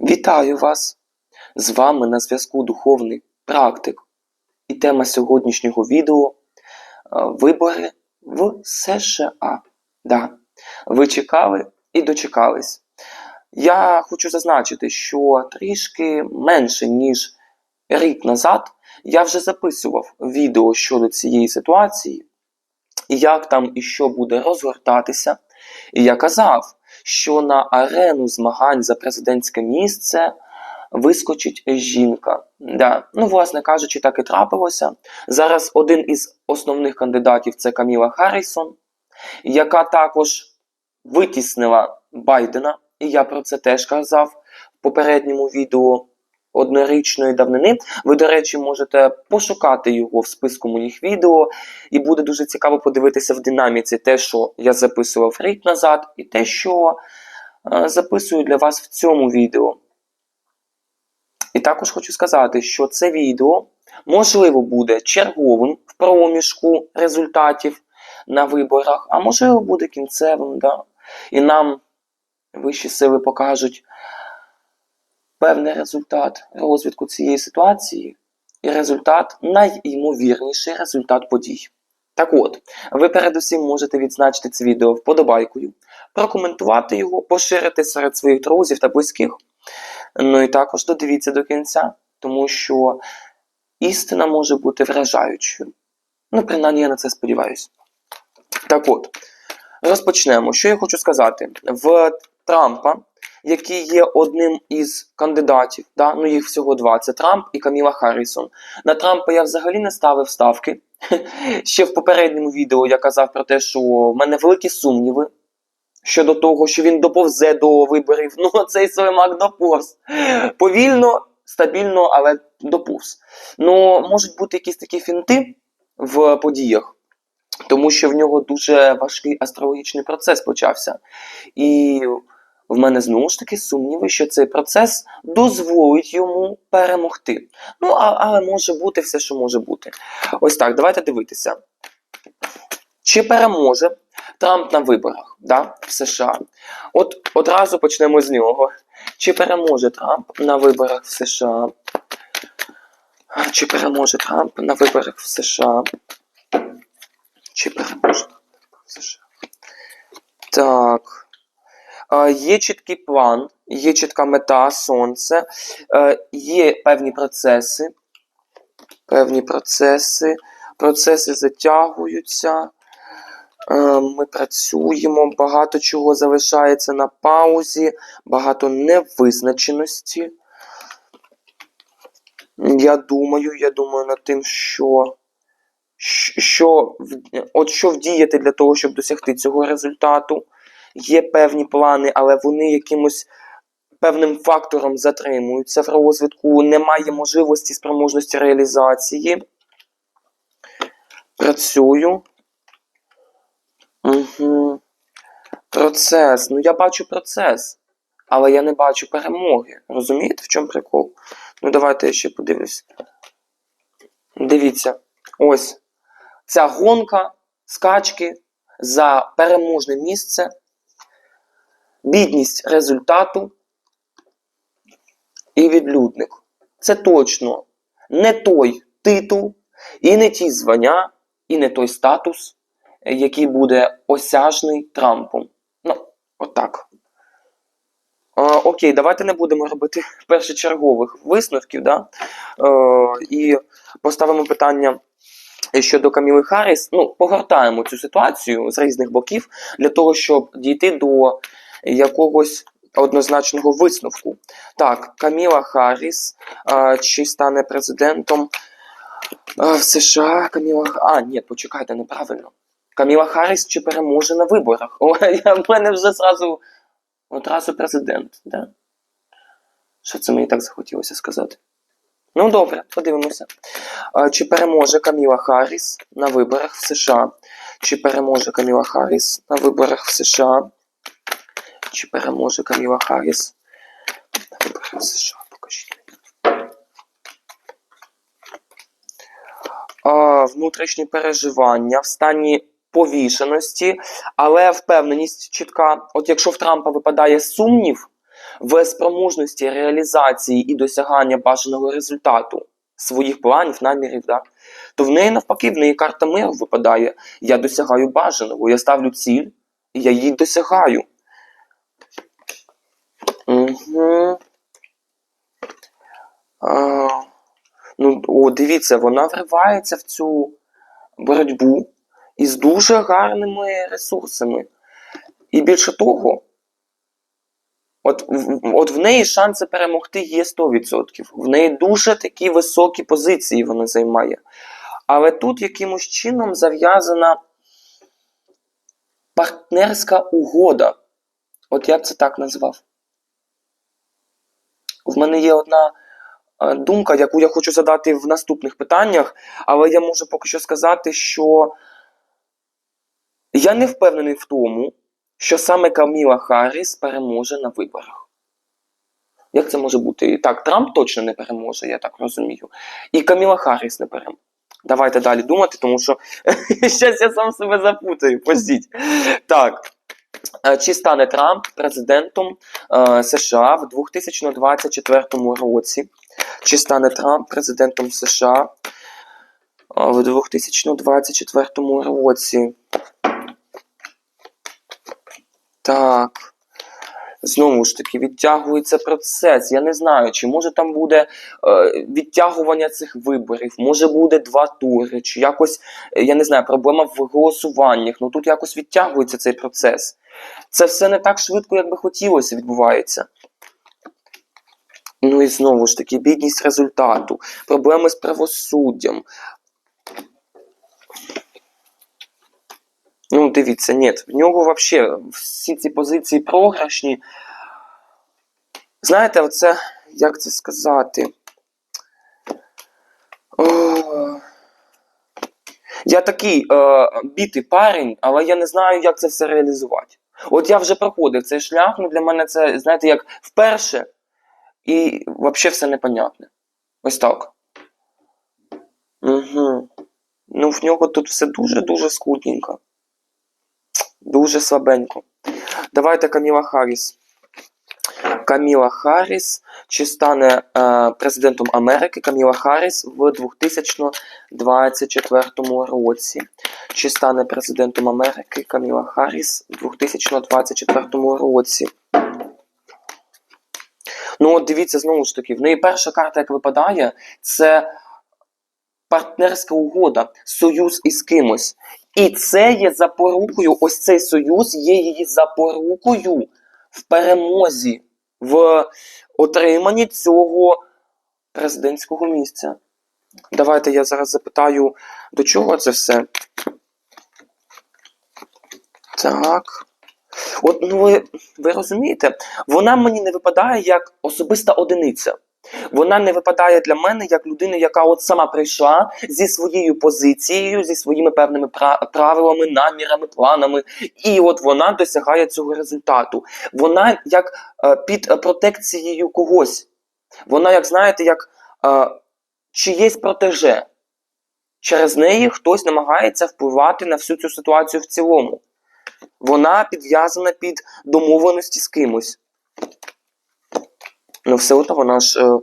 Вітаю вас! З вами на зв'язку духовний практик. І тема сьогоднішнього відео е, вибори в США. Да. Ви чекали і дочекались. Я хочу зазначити, що трішки менше, ніж рік назад, я вже записував відео щодо цієї ситуації, як там і що буде розгортатися. І я казав, що на арену змагань за президентське місце вискочить жінка. Да. Ну, власне кажучи, так і трапилося. Зараз один із основних кандидатів це Каміла Харрісон, яка також витіснила Байдена, і я про це теж казав в попередньому відео однорічної давнини. Ви, до речі, можете пошукати його в списку моїх відео, і буде дуже цікаво подивитися в динаміці те, що я записував рік назад, і те, що е, записую для вас в цьому відео. І також хочу сказати, що це відео можливо буде черговим в проміжку результатів на виборах, а можливо буде кінцевим. Да? І нам вищі сили покажуть певний результат розвитку цієї ситуації, і результат, найімовірніший результат подій. Так от, ви передусім можете відзначити це відео вподобайкою, прокоментувати його, поширити серед своїх друзів та близьких. Ну і також додивіться до кінця, тому що істина може бути вражаючою. Ну, принаймні, я на це сподіваюся. Так от, розпочнемо. Що я хочу сказати? В Трампа, який є одним із кандидатів, да? ну їх всього два: це Трамп і Каміла Харрісон. На Трампа я взагалі не ставив ставки. Ще в попередньому відео я казав про те, що в мене великі сумніви щодо того, що він доповзе до виборів. Ну, цей Соломак доповз. Повільно, стабільно, але доповз. Ну, можуть бути якісь такі фінти в подіях, тому що в нього дуже важкий астрологічний процес почався. І в мене знову ж таки сумніви, що цей процес дозволить йому перемогти. Ну, а, але може бути все, що може бути. Ось так, давайте дивитися. Чи переможе Трамп на виборах да, в США? От одразу почнемо з нього. Чи переможе Трамп на виборах в США? Чи переможе Трамп на виборах в США? Чи переможе Трамп в США? Так. Е, Є чіткий план, є чітка мета, сонце, е, є певні процеси. Певні процеси. Процеси затягуються. Е, Ми працюємо, багато чого залишається на паузі, багато невизначеності. Я думаю, я думаю над тим, що, що, от що вдіяти для того, щоб досягти цього результату. Є певні плани, але вони якимось певним фактором затримуються в розвитку, немає можливості спроможності реалізації. Працюю. Угу. Процес. Ну, я бачу процес, але я не бачу перемоги. Розумієте, в чому прикол? Ну, давайте я ще подивлюсь. Дивіться, ось ця гонка, скачки за переможне місце, бідність результату і відлюдник. Це точно не той титул, і не ті звання, і не той статус, який буде осяжний Трампом. Ну, отак. Е, окей, давайте не будемо робити першочергових висновків, да? е, і поставимо питання щодо Каміли Харріс. Ну, погортаємо цю ситуацію з різних боків для того, щоб дійти до якогось однозначного висновку. Так, Каміла Харріс, е, чи стане президентом е, в США Каміла А, ні, почекайте, неправильно. Каміла Харріс чи переможе на виборах? О, я, в мене вже зразу одразу президент. Да? Що це мені так захотілося сказати? Ну, добре, подивимося. А, Чи переможе Каміла Харріс на виборах в США? Чи переможе Каміла Харріс на виборах в США? Чи переможе Каміла Харріс на виборах США? Внутрішні переживання в стані повішеності, але впевненість чітка. От якщо в Трампа випадає сумнів, в спроможності реалізації і досягання бажаного результату своїх планів, намірів, да? то в неї навпаки, в неї карта миру випадає. Я досягаю бажаного, я ставлю ціль, і я її досягаю. Угу. А, ну, о, дивіться, вона вривається в цю боротьбу із дуже гарними ресурсами. І більше того, от, от в неї шанси перемогти є 100%. В неї дуже такі високі позиції вона займає. Але тут якимось чином зав'язана партнерська угода. От я б це так назвав. В мене є одна е, думка, яку я хочу задати в наступних питаннях, але я можу поки що сказати, що я не впевнений в тому, що саме Каміла Харріс переможе на виборах. Як це може бути? Так, Трамп точно не переможе, я так розумію. І Каміла Харріс не переможе. Давайте далі думати, тому що щас я сам себе запутаю. Постіть. Так. Е, Чи стане Трамп президентом е, США в 2024 році? Чи стане Трамп президентом США е, в 2024 році? Так. Знову ж таки, відтягується процес. Я не знаю, чи може там буде е, відтягування цих виборів, може буде два тури, чи якось, я не знаю, проблема в голосуваннях. Ну тут якось відтягується цей процес. Це все не так швидко, як би хотілося, відбувається. Ну і знову ж таки, бідність результату, проблеми з правосуддям. Ну, дивіться, ні, в нього взагалі всі ці позиції програшні. Знаєте, оце, як це сказати? О, я такий е, бітий парень, але я не знаю, як це все реалізувати. От я вже проходив цей шлях, ну для мене це, знаєте, як вперше, і взагалі все непонятне. Ось так. Угу. Ну, в нього тут все дуже-дуже скудненько. Дуже слабенько. Давайте Каміла Харріс. Каміла Харріс. Чи стане е, президентом Америки Каміла Харріс в 2024 році? Чи стане президентом Америки Каміла Харріс в 2024 році? Ну, от дивіться, знову ж таки, в неї перша карта, як випадає, це партнерська угода, союз із кимось. І це є запорукою, ось цей союз є її запорукою в перемозі, в отриманні цього президентського місця. Давайте я зараз запитаю, до чого це все. Так. От, ну ви, ви розумієте, вона мені не випадає як особиста одиниця. Вона не випадає для мене як людина, яка от сама прийшла зі своєю позицією, зі своїми певними правилами, намірами, планами, і от вона досягає цього результату. Вона як е, під е, протекцією когось. Вона, як знаєте, як е, чиєсь протеже. Через неї хтось намагається впливати на всю цю ситуацію в цілому. Вона підв'язана під домовленості з кимось. Ну, все одно вона ж. Е...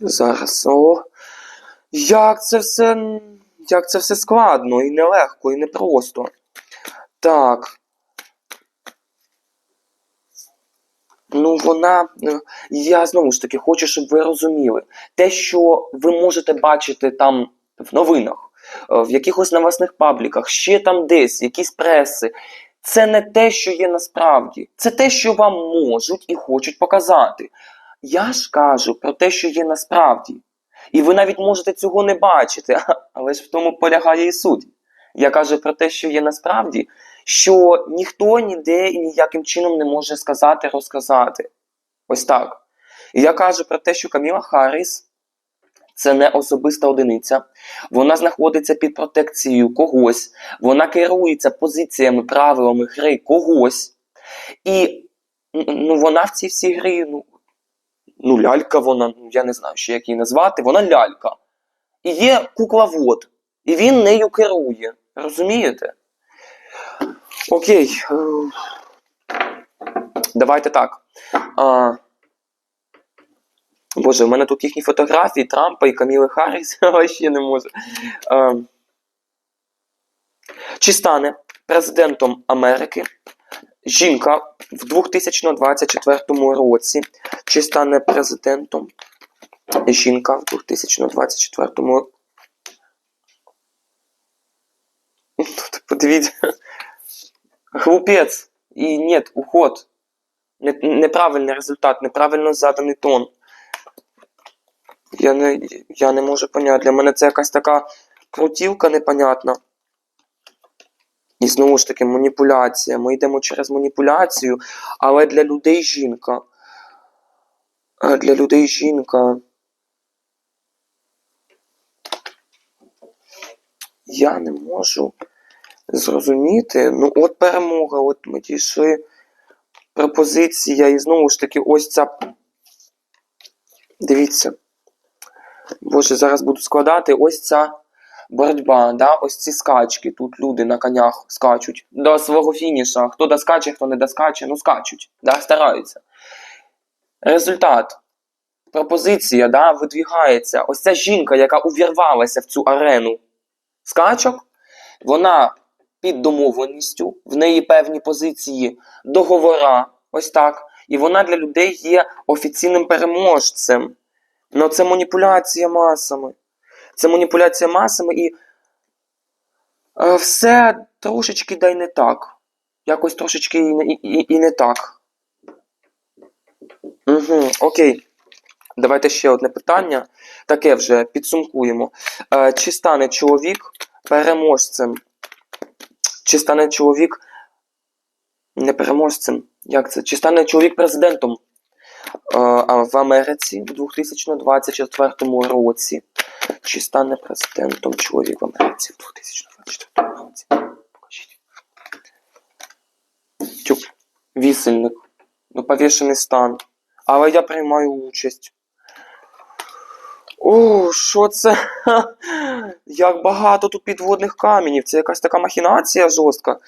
Зараз. О. Як це все. Як це все складно і нелегко, і непросто. Так. Ну, вона. е, Я знову ж таки хочу, щоб ви розуміли. Те, що ви можете бачити там в новинах, е, в якихось новосних пабліках, ще там десь, якісь преси. Це не те, що є насправді. Це те, що вам можуть і хочуть показати. Я ж кажу про те, що є насправді. І ви навіть можете цього не бачити, але ж в тому полягає і суть. Я кажу про те, що є насправді, що ніхто ніде і ніяким чином не може сказати, розказати. Ось так. І я кажу про те, що Каміла Харріс це не особиста одиниця. Вона знаходиться під протекцією когось, вона керується позиціями, правилами гри когось. І ну, вона в цій всій грі, ну, ну, лялька вона, ну, я не знаю, ще як її назвати, вона лялька. І є кукловод, і він нею керує. Розумієте? Окей. е, Давайте так. А, Боже, в мене тут їхні фотографії Трампа і Каміли Харріс. Я ще не можу. А, Чи стане президентом Америки жінка в 2024 році? Чи стане президентом жінка в 2024 році? Тут подивіться. Глупець. І ні, уход. Неправильний результат, неправильно заданий тон. Я не, я не можу поняти. Для мене це якась така крутілка непонятна. І знову ж таки, маніпуляція. Ми йдемо через маніпуляцію, але для людей жінка. А Для людей жінка. Я не можу зрозуміти. Ну, от перемога, от ми дійшли. Пропозиція, і знову ж таки, ось ця. Дивіться. Боже, зараз буду складати ось ця боротьба, да? ось ці скачки. Тут люди на конях скачуть до свого фініша. Хто доскаче, хто не доскаче, ну скачуть, да? стараються. Результат. Пропозиція да, видвігається. Ось ця жінка, яка увірвалася в цю арену скачок, вона під домовленістю, в неї певні позиції договора, ось так. І вона для людей є офіційним переможцем. Ну це маніпуляція масами. Це маніпуляція масами і е, все трошечки да й не так. Якось трошечки і, не- і, і, не так. Угу, окей. Давайте ще одне питання. Таке вже підсумкуємо. Е, чи стане чоловік переможцем? Чи стане чоловік не переможцем? Як це? Чи стане чоловік президентом в Америці в 2024 році? Чи стане президентом чоловік в Америці в 2024 році? Покажіть. Вісельник. Ну, повішений стан. Але я приймаю участь. О, що це? Як багато тут підводних каменів. Це якась така махінація жорстка.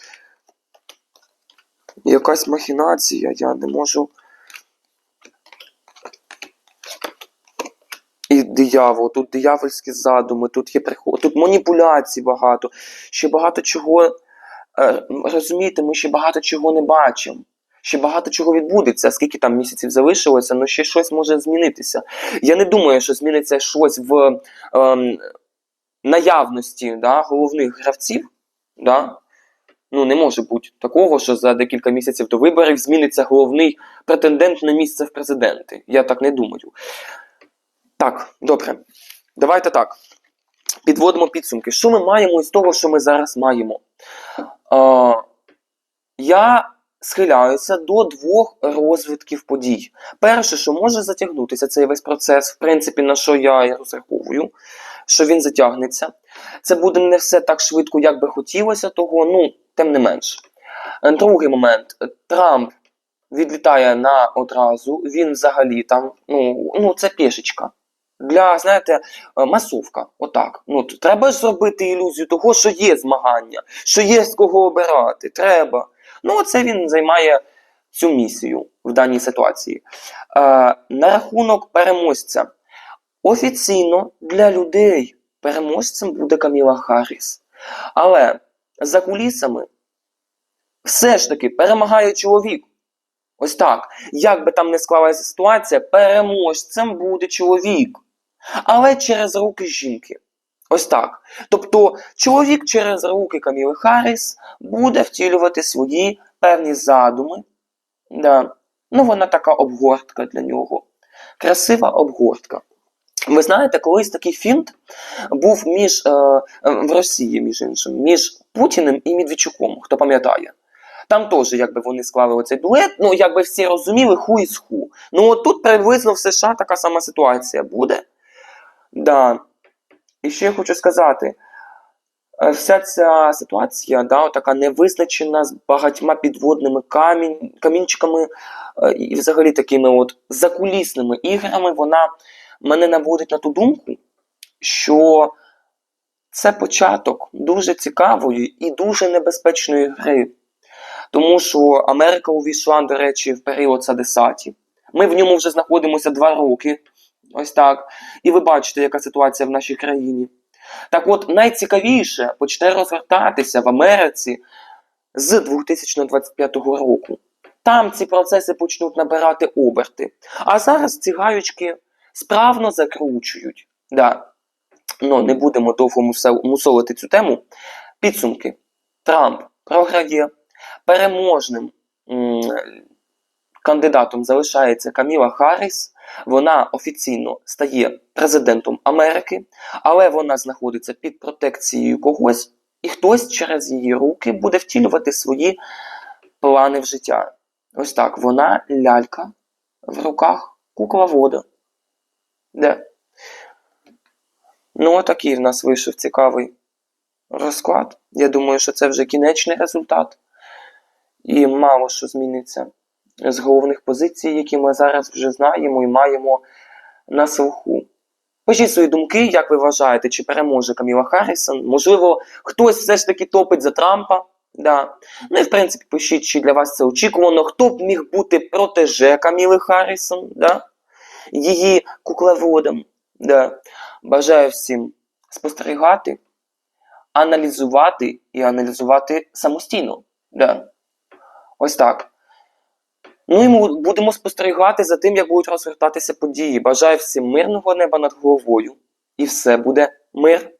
Якась махінація, я не можу. Диявол, тут диявольські задуми, тут є приход, тут маніпуляцій багато. Ще багато чого. е, Розумієте, ми ще багато чого не бачимо. Ще багато чого відбудеться, скільки там місяців залишилося, ну ще щось може змінитися. Я не думаю, що зміниться щось в ем, наявності да, головних гравців. Да? Ну, не може бути такого, що за декілька місяців до виборів зміниться головний претендент на місце в президенти. Я так не думаю. Так, добре. Давайте так. Підводимо підсумки. Що ми маємо із того, що ми зараз маємо? Е, я схиляюся до двох розвитків подій. Перше, що може затягнутися цей весь процес, в принципі, на що я розраховую, що він затягнеться. Це буде не все так швидко, як би хотілося того, ну, тим не менш. Е, Другий момент. Трамп відлітає на одразу, він взагалі там, ну, ну це пішечка. Для, знаєте, е, масовка. Отак. Ну, треба ж зробити ілюзію того, що є змагання, що є з кого обирати. Треба. Ну, оце він займає цю місію в даній ситуації. Е, на рахунок переможця. Офіційно для людей переможцем буде Каміла Харріс. Але за кулісами все ж таки перемагає чоловік. Ось так. Як би там не склалася ситуація, переможцем буде чоловік. Але через руки жінки. Ось так. Тобто чоловік через руки Каміли Харріс буде втілювати свої певні задуми. Да. Ну, вона така обгортка для нього. Красива обгортка. Ви знаєте, колись такий фінт був між е, в Росії, між іншим, між Путіним і Медведчуком, хто пам'ятає. Там теж, якби вони склали оцей дует, ну якби всі розуміли, ху із ху. Ну от тут приблизно в США така сама ситуація буде. Да. І ще я хочу сказати: е, вся ця ситуація, да, така невизначена з багатьма підводними камінь, камінчиками е, і взагалі такими от закулісними іграми, вона мене наводить на ту думку, що це початок дуже цікавої і дуже небезпечної гри. Тому що Америка увійшла, до речі, в період Садесаті. Ми в ньому вже знаходимося два роки. Ось так. І ви бачите, яка ситуація в нашій країні. Так от, найцікавіше почне розгортатися в Америці з 2025 року. Там ці процеси почнуть набирати оберти. А зараз ці гаючки справно закручують. Да. Ну, не будемо довго мусолити цю тему. Підсумки. Трамп програє. Переможним кандидатом залишається Каміла Харріс. Вона офіційно стає президентом Америки, але вона знаходиться під протекцією когось, і хтось через її руки буде втілювати свої плани в життя. Ось так, вона лялька в руках кукловода. Де? Ну, отакий в нас вийшов цікавий розклад. Я думаю, що це вже кінечний результат. І мало що зміниться з головних позицій, які ми зараз вже знаємо і маємо на слуху. Пишіть свої думки, як ви вважаєте, чи переможе Каміла Харрісон. Можливо, хтось все ж таки топить за Трампа. Да. Ну і в принципі, пишіть, чи для вас це очікувано. Хто б міг бути протеже Каміли Харрісон, да? її кукловодом. Да. Бажаю всім спостерігати, аналізувати і аналізувати самостійно. Да. Ось так. Ну і ми будемо спостерігати за тим, як будуть розгортатися події. Бажаю всім мирного неба над головою. І все буде мир.